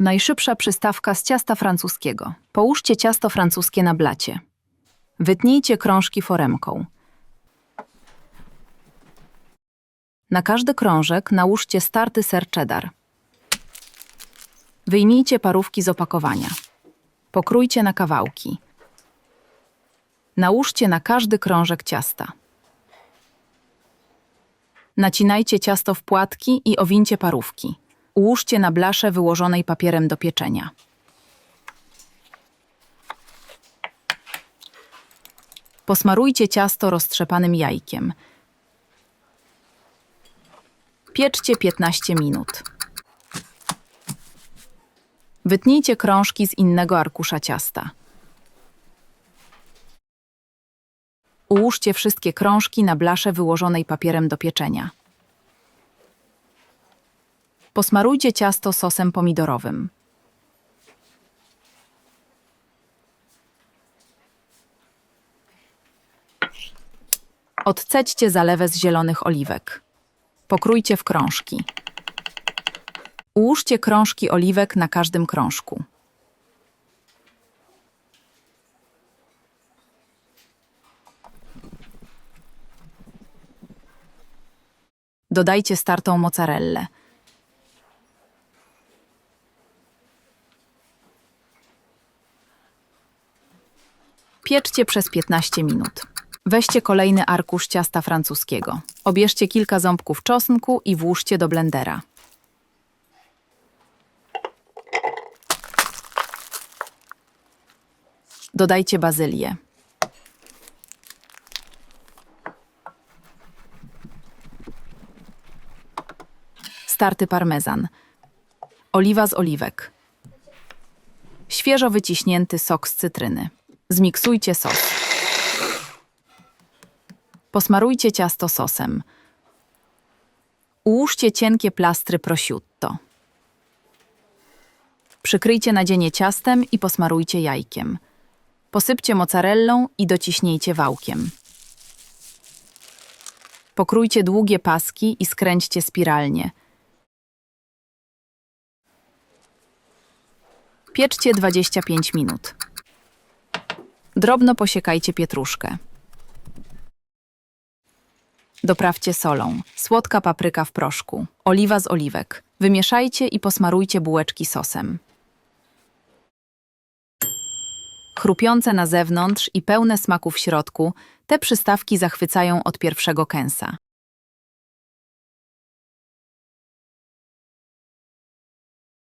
Najszybsza przystawka z ciasta francuskiego. Połóżcie ciasto francuskie na blacie. Wytnijcie krążki foremką. Na każdy krążek nałóżcie starty ser cheddar. Wyjmijcie parówki z opakowania. Pokrójcie na kawałki. Nałóżcie na każdy krążek ciasta. Nacinajcie ciasto w płatki i owincie parówki. Ułóżcie na blasze wyłożonej papierem do pieczenia. Posmarujcie ciasto roztrzepanym jajkiem. Pieczcie 15 minut. Wytnijcie krążki z innego arkusza ciasta. Ułóżcie wszystkie krążki na blasze wyłożonej papierem do pieczenia. Posmarujcie ciasto sosem pomidorowym. Odcećcie zalewę z zielonych oliwek. Pokrójcie w krążki. Ułóżcie krążki oliwek na każdym krążku. Dodajcie startą mozzarellę. Pieczcie przez 15 minut. Weźcie kolejny arkusz ciasta francuskiego. Obierzcie kilka ząbków czosnku i włóżcie do blendera. Dodajcie bazylię. Starty parmezan. Oliwa z oliwek. Świeżo wyciśnięty sok z cytryny. Zmiksujcie sos. Posmarujcie ciasto sosem. Ułóżcie cienkie plastry prosciutto. Przykryjcie nadzienie ciastem i posmarujcie jajkiem. Posypcie mozzarellą i dociśnijcie wałkiem. Pokrójcie długie paski i skręćcie spiralnie. Pieczcie 25 minut. Drobno posiekajcie pietruszkę. Doprawcie solą. Słodka papryka w proszku. Oliwa z oliwek. Wymieszajcie i posmarujcie bułeczki sosem. Chrupiące na zewnątrz i pełne smaku w środku, te przystawki zachwycają od pierwszego kęsa.